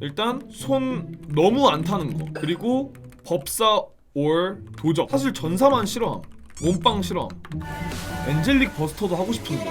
일단 손 너무 안 타는 거. 그리고 법사 or 도적. 사실 전사만 싫어함. 몸빵 싫어함. 엔젤릭 버스터도 하고 싶은데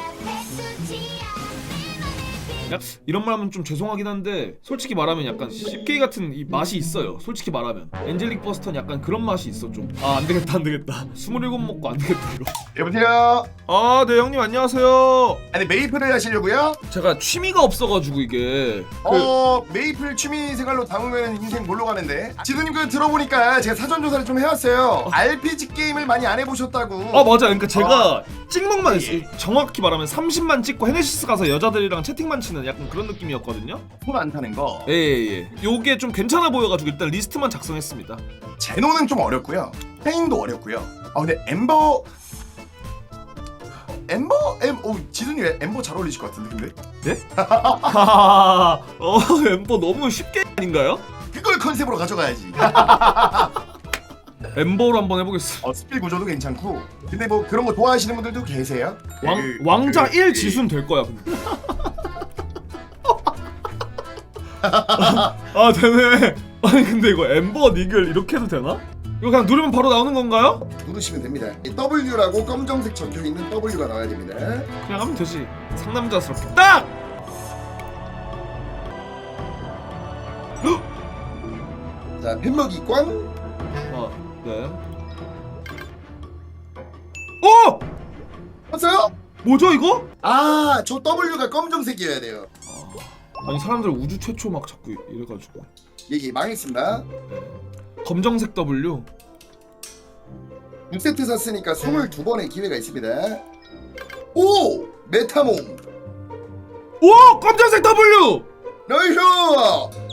야, 이런 말 하면 좀 죄송하긴 한데 솔직히 말하면 약간 쉽게 같은 이 맛이 있어요. 솔직히 말하면. 엔젤릭 버스터는 약간 그런 맛이 있어 좀아 안되겠다 안되겠다. 27 먹고 안되겠다 이거. 여보세요. 아 네 형님 안녕하세요. 아니 메이플을 하시려고요? 제가 취미가 없어가지고 이게. 그, 어 메이플 취미 생활로 담으면 인생 뭘로 가는데? 지도님 그 들어보니까 제가 사전 조사를 좀 해왔어요. RPG 게임을 많이 안 해보셨다고. 아 맞아 그러니까 제가 찍먹만 했어요. 정확히 말하면 30만 찍고 헤네시스 가서 여자들이랑 채팅만 치는 약간 그런 느낌이었거든요 손 안 타는 거. 예 예 예 요게 좀 괜찮아 보여가지고 일단 리스트만 작성했습니다 제노는 좀 어렵고요. 페인도 어렵고요. 아 근데 엠버 엠버 엠오 지도님 엠버 잘 어울리실 것 같은데 근데 네? 어 엠버 너무 쉽게 아닌가요? 그걸 컨셉으로 가져가야지. 엠버로 한번 해보겠습니다 어, 스킬 구조도 괜찮고. 근데 뭐 그런 거 좋아하시는 분들도 계세요. 왕, 그- 왕자 그- 1 그- 지수는 될 거야 근데 아 되네 아니 근데 이거 엠버 니글 이렇게 해도 되나? 이거 그냥 누르면 바로 나오는 건가요? 누르시면 됩니다. 이 W라고 검정색 적혀 있는 W가 나와야 됩니다. 그냥 하면 되지 상남자스럽게 딱! 자, 펜먹이 꽝. 아, 네. 어! 봤어요? 뭐죠 이거? 아, 저 W가 검정색이어야 돼요. 아니 사람들 우주 최초 막 자꾸 이래가지고 얘기 망했습니다. 검정색 W 6세트 샀으니까 22번의 기회가 있습니다. 오! 메타몽! 오! 검정색 W! 나이스!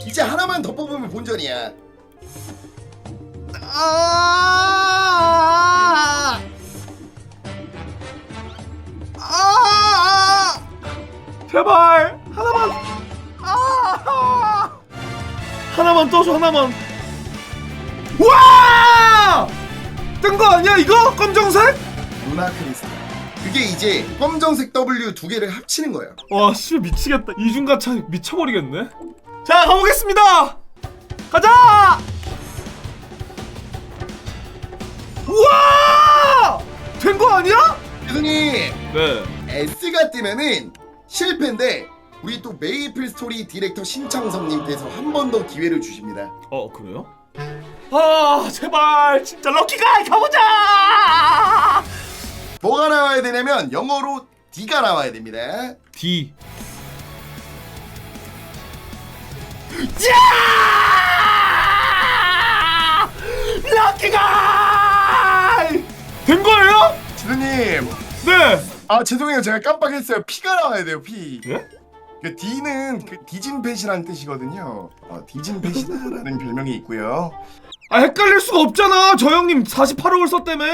이제 하나만 더 뽑으면 본전이야. 아! 아! 제발 하나만 아! 하나만 떠줘 하나만 와! 뜬 거 아니야 이거? 검정색? 루나 크리스탈. 그게 이제 검정색 W 두 개를 합치는 거예요. 와, 씨 미치겠다. 이중가차 미쳐버리겠네. 자, 가보겠습니다. 가자. 우와! 된 거 아니야? 교수님, 네. S가 뜨면은 실패인데 우리 또 메이플 스토리 디렉터 신창섭님께서 한 번 더 기회를 주십니다. 어, 그래요? 아, 제발 진짜 럭키가 가보자. 뭐가 나와야 되냐면 영어로 D가 나와야 됩니다. D. 야! 럭키가! 된 거예요? 지도님, 네. 아 죄송해요 제가 깜빡했어요. P가 나와야 돼요 P. 예? 그 D는 그 디진펫이라는 뜻이거든요. 어, 디진펫이다라는 별명이 있고요. 아 헷갈릴 수가 없잖아 저 형님 48억을 썼다며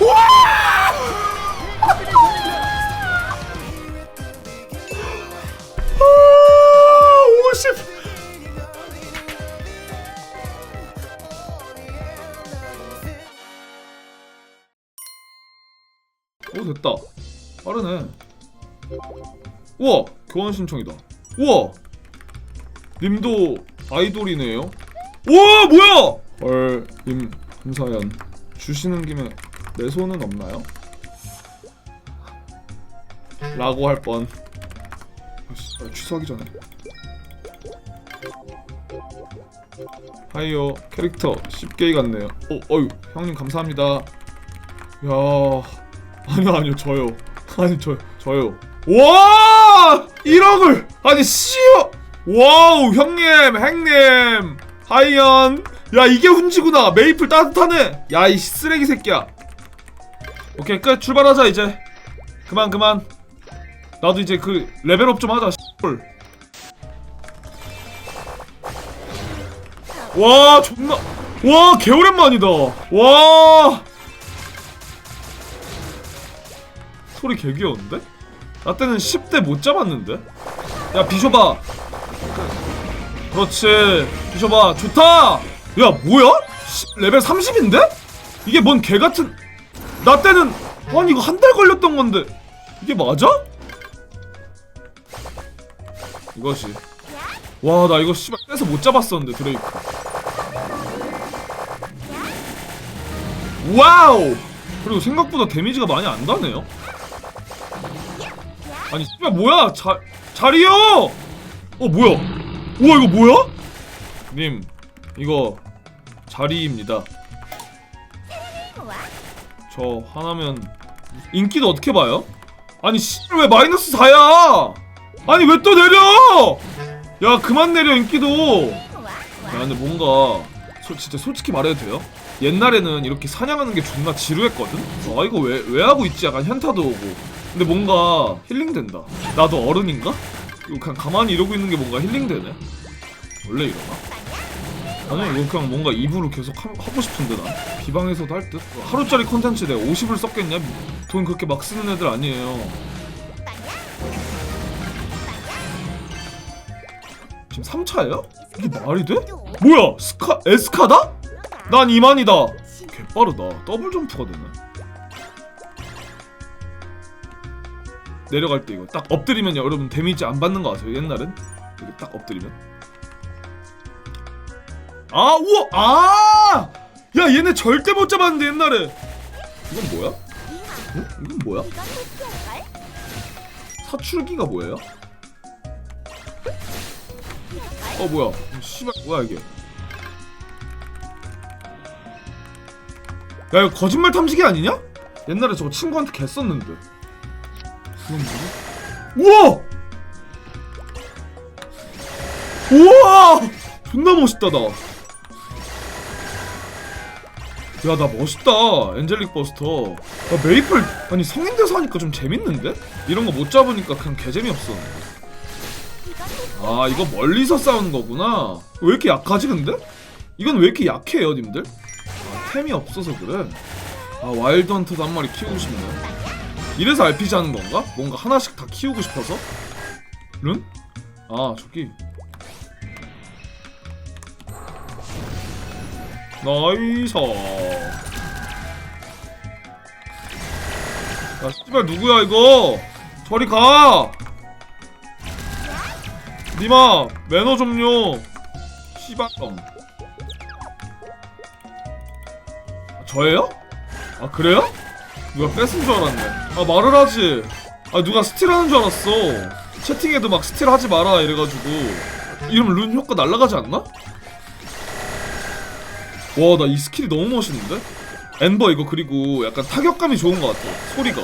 와 됐다. 빠르네. 우와 교환 신청이다. 우와 님도 아이돌이네요. 우와 뭐야? 헐임 김사연. 주시는 김에 내 손은 없나요? 라고 할뻔. 아, 취소하기 전에. 하이요 캐릭터 10개이 같네요. 어, 어유 형님 감사합니다. 야 아니요 아니요 저요. 아니 저 저요. 와! 1억을! 아니 씨요! 와우 형님 행님. 하이연 야 이게 훈지구나. 메이플 따뜻하네. 야 이 쓰레기 새끼야. 오케이 끝. 출발하자 이제. 그만 그만. 나도 이제 그 레벨업 좀 하자 씨발 와 존나. 와 개오랜만이다. 와 소리 개 귀여운데? 나 때는 10대 못 잡았는데? 야 비쇼바 그렇지 비쇼바 좋다 야 뭐야? 씨, 레벨 30인데? 이게 뭔 개같은 나 때는 아니 이거 한 달 걸렸던 건데 이게 맞아? 이거지 와나 이거 씨발 떼서 못 잡았었는데 드레이크 와우 그리고 생각보다 데미지가 많이 안 가네요 아니 씨발 뭐야 자, 자리요 어 뭐야 우와 이거 뭐야? 님 이거 자리입니다 저 하나면 인기도 어떻게 봐요? 아니 씨발 왜 마이너스 4야 아니 왜 또 내려 야 그만 내려 인기도 야 근데 뭔가 소, 진짜 솔직히 말해도 돼요? 옛날에는 이렇게 사냥하는 게 존나 지루했거든? 아 이거 왜, 왜 하고 있지? 약간 현타도 오고 근데 뭔가 힐링된다 나도 어른인가? 이거 그냥 가만히 이러고 있는 게 뭔가 힐링되네 원래 이러나? 아니 이거 그냥 뭔가 입으로 계속 하, 고 싶은데 난 비방에서도 할 듯? 하루짜리 컨텐츠 내가 50을 썼겠냐? 돈 그렇게 막 쓰는 애들 아니에요 지금 3차예요? 이게 말이 돼? 뭐야 스카 에스카다? 난 이만이다 개빠르다 더블 점프가 되네 내려갈 때 이거 딱 엎드리면 여러분 데미지 안 받는 거 아세요 옛날엔? 이렇게 딱 엎드리면 아 우와 아! 야 얘네 절대 못 잡았는데 옛날에 이건 뭐야? 응? 이건 뭐야? 사출기가 뭐예요? 어 뭐야 씨발 뭐야 이게 야 이거 거짓말 탐지기 아니냐? 옛날에 저거 친구한테 개 썼는데 그건 뭐지? 우와! 우와! 존나 멋있다 나 야 나 멋있다 엔젤릭 버스터 야 메이플 아니 성인 돼서 하니까 좀 재밌는데? 이런 거 못 잡으니까 그냥 개재미없었는데 아 이거 멀리서 싸우는 거구나 왜 이렇게 약하지 근데? 이건 왜 이렇게 약해요 님들? 아, 템이 없어서 그래 아 와일드 헌터도 한 마리 키우고 싶네 이래서 RPG 하는 건가? 뭔가 하나씩 다 키우고 싶어서? 룬? 아 저기 나이스 야 씨발 누구야 이거 저리 가 니마 매너 좀요 씨발놈 아, 저예요? 아 그래요? 누가 뺏은 줄 알았네. 아 말을 하지. 아 누가 스틸하는 줄 알았어. 채팅에도 막 스틸하지 마라 이래가지고. 이러면 룬 효과 날라가지 않나? 와 나 이 스킬이 너무 멋있는데? 엠버 이거 그리고 약간 타격감이 좋은 것 같아 소리가.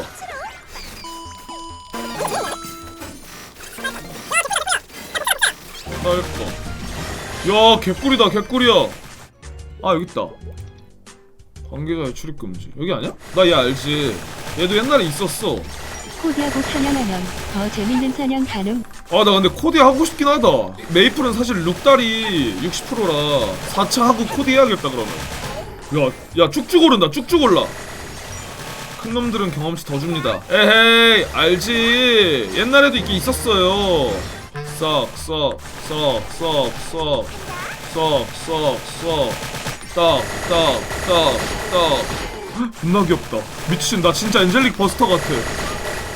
나 예뻐 야 개꿀이다 개꿀이야. 아 여기 있다 관계자의 출입 금지. 여기 아니야? 나 얘 알지. 얘도 옛날에 있었어. 코디하고 사냥하면 더 재밌는 사냥 가능. 아 나 근데 코디 하고 싶긴 하다. 메이플은 사실 룩달이 60%라 4차 하고 코디 해야겠다 그러면. 야, 야 쭉쭉 오른다. 쭉쭉 올라. 큰 놈들은 경험치 더 줍니다. 에헤이 알지. 옛날에도 있긴 있었어요. 썩 썩 썩 썩 썩 썩 썩 썩 떡떡떡떡 존나 귀엽다 미친 나 진짜 엔젤릭 버스터 같아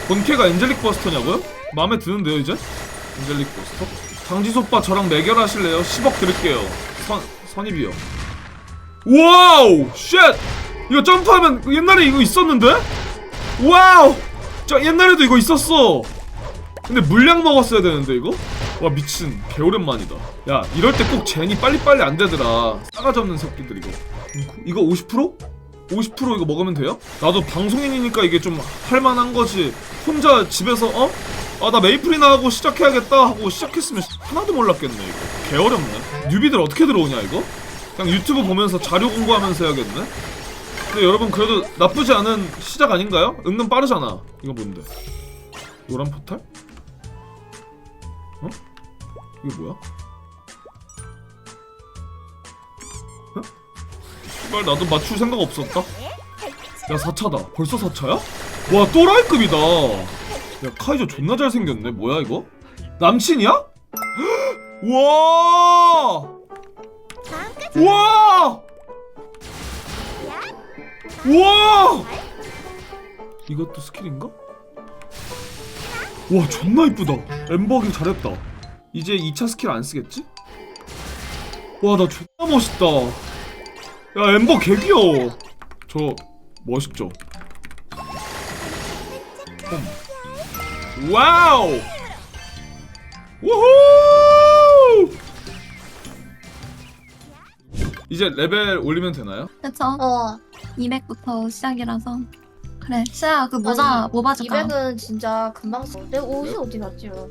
본캐가 엔젤릭 버스터냐고요? 마음에 드는데요 이제? 엔젤릭 버스터? 장지소빠 저랑 매결하실래요? 10억 드릴게요 선, 선입이요 와우! 쉣! 이거 점프하면 옛날에 이거 있었는데? 와우! 저 옛날에도 이거 있었어 근데 물량 먹었어야 되는데 이거? 와 미친 개오랜만이다 야 이럴 때 꼭 젠이 빨리빨리 안 되더라 싸가지 없는 새끼들 이거 이거 50%? 50% 이거 먹으면 돼요? 나도 방송인이니까 이게 좀 할만한 거지 혼자 집에서 어? 아 나 메이플이나 하고 시작해야겠다 하고 시작했으면 하나도 몰랐겠네 이거 개어렵네 뉴비들 어떻게 들어오냐 이거? 그냥 유튜브 보면서 자료 공부하면서 해야겠네 근데 여러분 그래도 나쁘지 않은 시작 아닌가요? 은근 빠르잖아 이거 뭔데? 노란 포탈? 어? 이게 뭐야? 어? 씨발 나도 맞출 생각 없었다 야 4차다 벌써 4차야? 와 또라이급이다 야 카이저 존나 잘생겼네 뭐야 이거? 남친이야? 와! 와! 와! 이것도 스킬인가? 와 존나 이쁘다 엠버기 잘했다 이제 2차 스킬 안 쓰겠지? 와 나 존나 멋있다 야 엠버 개 귀여워 저 멋있죠? 홈. 와우 우후 이제 레벨 올리면 되나요? 그쵸? 어, 200부터 시작이라서. 그래, 시야 그 모자 아니, 뭐 봐줄까? 200은 진짜 금방 써. 내 옷이 어디 갔지, 여러분?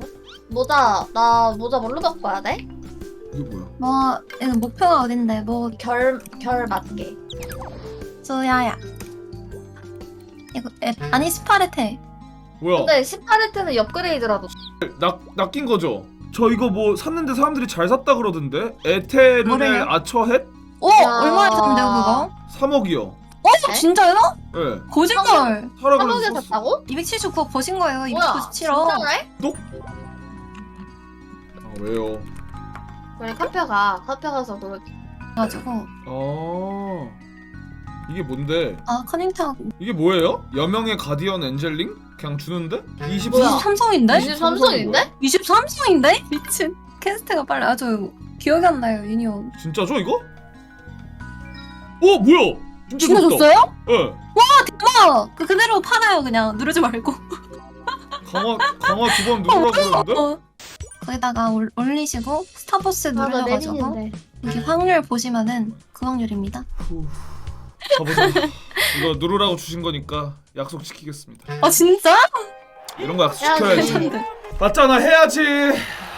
모자, 나 모자 뭘로 바꿔야 돼? 이게 뭐야? 뭐, 이거 목표가 어딘데? 뭐, 결, 결 맞게. 조야야. 이거, 에, 아니, 스파르테. 뭐야? 근데 18회트는 업그레이드라도. 낚, 낚인 거죠? 저 이거 뭐 샀는데 사람들이 잘 샀다 그러던데? 뭐래요? 아처헷? 오! 야. 얼마나 샀는데요, 그거? 3억이요 어? 네? 진짜요? 예 네. 거짓말! 사라 한국에 그래서. 샀다고? 279억 버신 거예요, 뭐야? 297억. 진짜네? 아 왜요? 그래, 카페 가. 카페 가서 그 가지고 아 이게 뭔데? 아 커닝타워 이게 뭐예요? 여명의 가디언 엔젤링? 그냥 주는데? 24 뭐야? 23성인데? 23성인데? 23성인데? 미친 캐스트가 빨리 아주 기억이 안 나요 유니온 진짜죠 이거? 어 뭐야? 진짜, 진짜. 줬어요? 예 대박! 그 그대로 팔아요 그냥 누르지 말고 강화 강화 두 번 누르라고 그러는데? 어. 거기다가 올, 올리시고 스타버스 아, 나 누르셔가지고. 이렇게 확률 보시면은 그 확률입니다 후, 가보자 이거 누르라고 주신 거니까 약속 지키겠습니다 아 진짜? 이런 거 약속 야, 지켜야지 맞잖아 해야지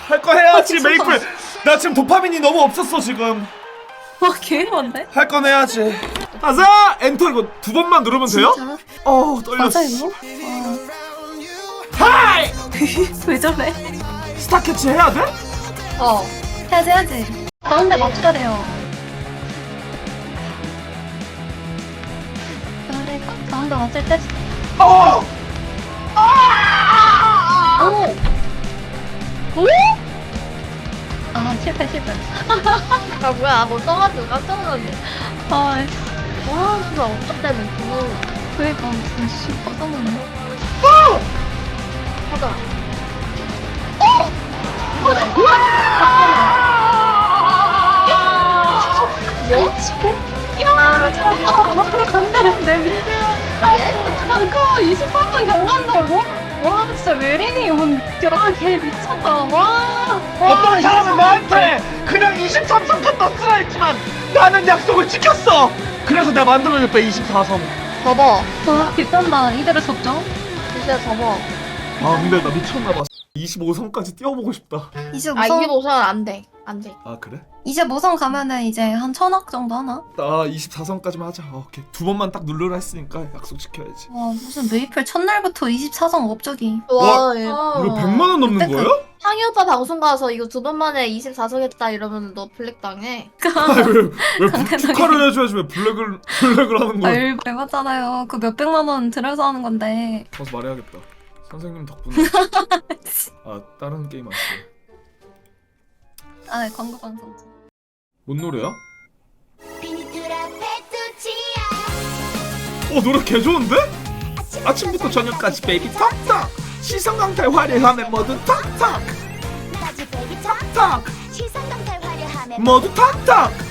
할 거 해야지 아, 진짜. 메이플 나 지금 도파민이 너무 없었어 지금 와 개이런데? 할 건 해야지 아자 엔터 이거 두 번만 누르면 돼요? 진짜? 어우 떨렸어 맞아 이거? 하이 왜 저래? 스타 캐치 해야 돼? 어. 해야지 해야지 가운데 맞춰야 돼요 그래 가- 가운데 맞을 때 어! 아 실패 실패 아, 뭐야. 뭐 떠가지고 깜짝 놀랐네. 아 와, 그거 어쩌다는 그거. 그니까 무슨 씨 뻗었는데 하다. 뭐? 야 간다는데 미치야 그거 28분 경간다고? 와 진짜 메린이 온 야 걔 미쳤다 와 어떤 사람은 나한테 그냥 23성부터 넣으라 했지만 나는 약속을 지켰어 그래서 내가 만들어줬다 24성 접어. 와 비싼다 이대로 졌죠? 진짜 접어. 아 근데 나 미쳤나봐 25성까지 뛰어보고 싶다 25성 아, 25선 안 돼. 안 돼. 아 그래? 25성 가면은 이제 한 천억 정도 하나? 아 24성까지만 하자 어, 오케이 두 번만 딱 누르라 했으니까 약속 지켜야지 와 무슨 메이플 첫날부터 24성 업적이 와, 예. 이거 100만원 넘는 그때 거예요? 상희 오빠 방송 가서 이거 두 번 만에 24석 했다 이러면 너 블랙 당해. 아니 왜왜 당연하게. 축하를 해줘야지 왜 블랙을 블랙을 하는 거야 알 알맞잖아요 그 몇백만 원 들여서 하는 건데 가서 말해야겠다 선생님 덕분에 아 다른 게임 안 돼. 아 네, 광고 방송 뭔 노래야? 어 노래 개 좋은데? 아침부터 저녁까지 베이비 톡톡 시선 강탈 화려하면 모두 톡톡 톡톡 모두 톡톡